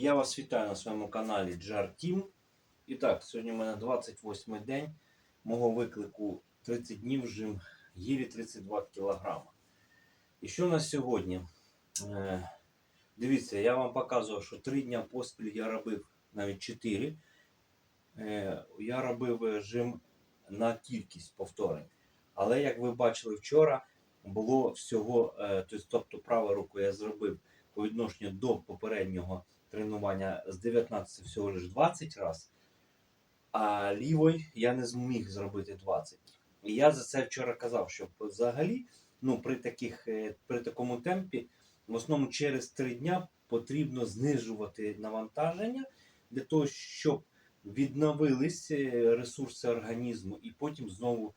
Я вас вітаю на своєму каналі Jar Team. І так, сьогодні у мене 28 день мого виклику 30 днів жим гірі 32 кг. І що на сьогодні? Е, дивіться, я вам показував, що 3 дня поспіль я робив навіть 4. Е, я робив е, жим на кількість повторень. Але як ви бачили вчора, було всього, тобто праву руку я зробив по відношенню до попереднього тренування з 19 всього лише 20 разів, а лівою я не зміг зробити 20. І я за це вчора казав, що взагалі ну, при, таких, е, при такому темпі, в основному через 3 дня потрібно знижувати навантаження для того, щоб відновились е, ресурси організму і потім знову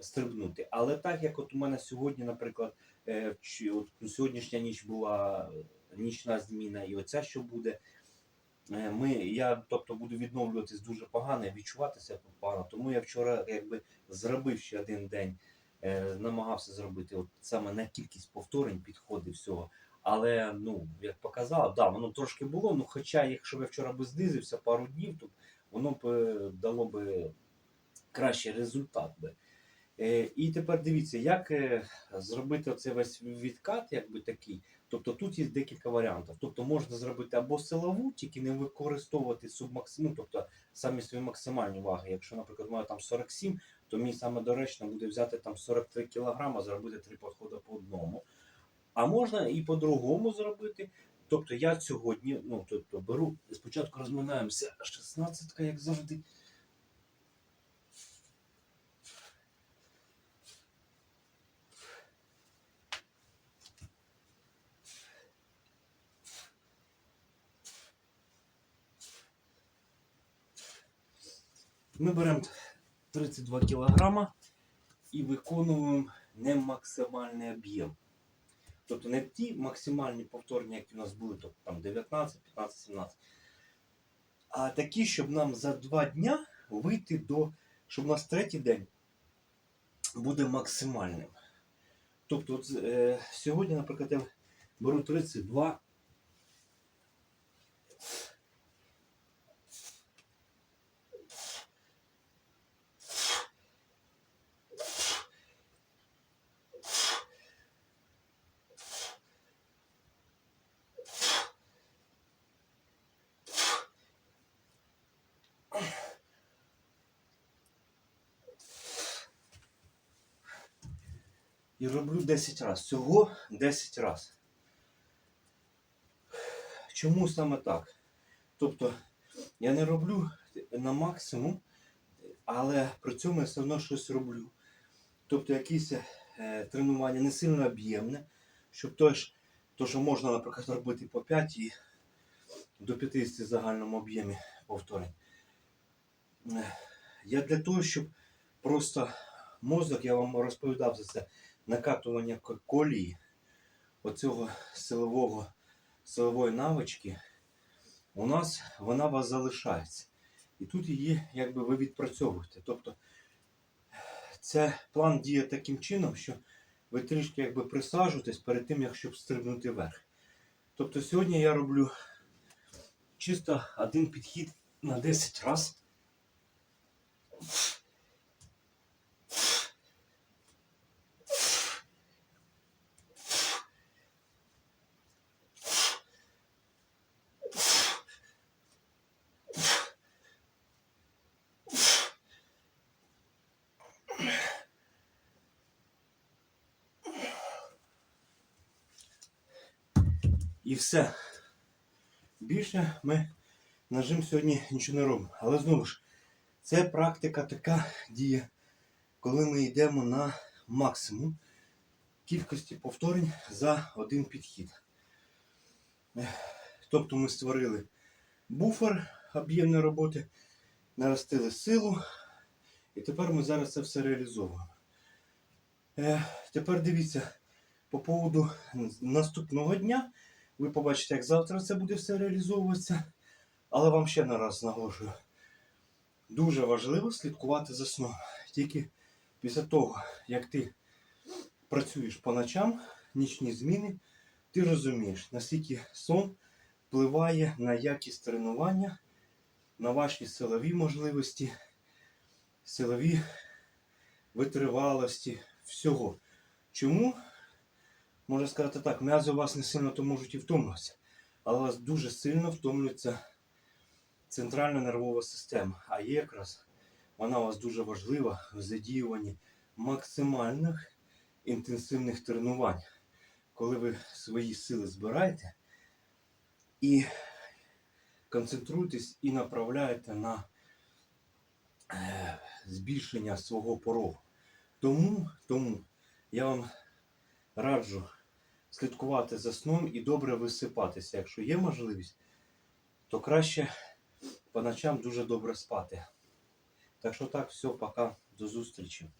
стрибнути. Але так як от у мене сьогодні, наприклад, е, чи от сьогоднішня ніч була е, нічна зміна, і оця що буде. е, Ми, я тобто буду відновлюватись дуже погано, відчуватися погано. Тому я вчора якби зробив ще один день, е, намагався зробити от саме на кількість повторень підходи всього. Але ну, як показало, да, воно трошки було. Ну, хоча, якщо б я вчора би знизився пару днів, то воно б дало би кращий результат би. Е, І тепер дивіться, як е, зробити оцей весь відкат, якби такий. Тобто тут є декілька варіантів. Тобто можна зробити або силову, тільки не використовувати субмаксимум, тобто самі свої максимальні ваги. Якщо, наприклад, маю там 47, то мені саме доречно буде взяти там 43 кг, зробити три підходи по одному. А можна і по-другому зробити. Тобто я сьогодні, ну тобто беру, спочатку розминаємося 16, як завжди. Ми беремо 32 кг і виконуємо не максимальний об'єм. Тобто не ті максимальні повторення, які у нас були, тобто там 19, 15, 17. А такі, щоб нам за два дня вийти до, щоб у нас третій день буде максимальним. Тобто, от, е, сьогодні, наприклад, я беру 32 і роблю 10 разів. Всього 10 разів. Чому саме так? Тобто я не роблю на максимум, але при цьому я все одно щось роблю. Тобто якісь е, тренування не сильно об'ємне, щоб то, ж, то, що можна, наприклад, робити по 5 і до 50 в загальному об'ємі повторень. Е, Я для того, щоб просто мозок, я вам розповідав за це, накатування колії, оцього силового, силової навички, у нас вона у вас залишається. І тут її якби ви відпрацьовуєте. Тобто це план діє таким чином, що ви трішки якби присаджуєтесь перед тим, як щоб стрибнути вверх. Тобто сьогодні я роблю чисто один підхід на 10 разів. І все. Більше ми нажим сьогодні нічого не робимо. Але знову ж, це практика така діє, коли ми йдемо на максимум кількості повторень за один підхід. Тобто ми створили буфер об'ємної роботи, наростили силу, і тепер ми зараз це все реалізовуємо. Тепер дивіться, по поводу наступного дня. Ви побачите, як завтра це буде все реалізовуватися. Але вам ще не раз наголошую. Дуже важливо слідкувати за сном. Тільки після того, як ти працюєш по ночам, нічні зміни, ти розумієш, наскільки сон впливає на якість тренування, на ваші силові можливості, силові витривалості, всього. Чому? Можна сказати так, м'язи у вас не сильно то можуть і втомлюватися, але у вас дуже сильно втомлюється центральна нервова система. А є якраз вона у вас дуже важлива в задіюванні максимальних інтенсивних тренувань, коли ви свої сили збираєте і концентруєтесь і направляєте на е, збільшення свого порогу. Тому, тому я вам раджу слідкувати за сном і добре висипатися. Якщо є можливість, то краще по ночам дуже добре спати. Так що так, все, пока, до зустрічі.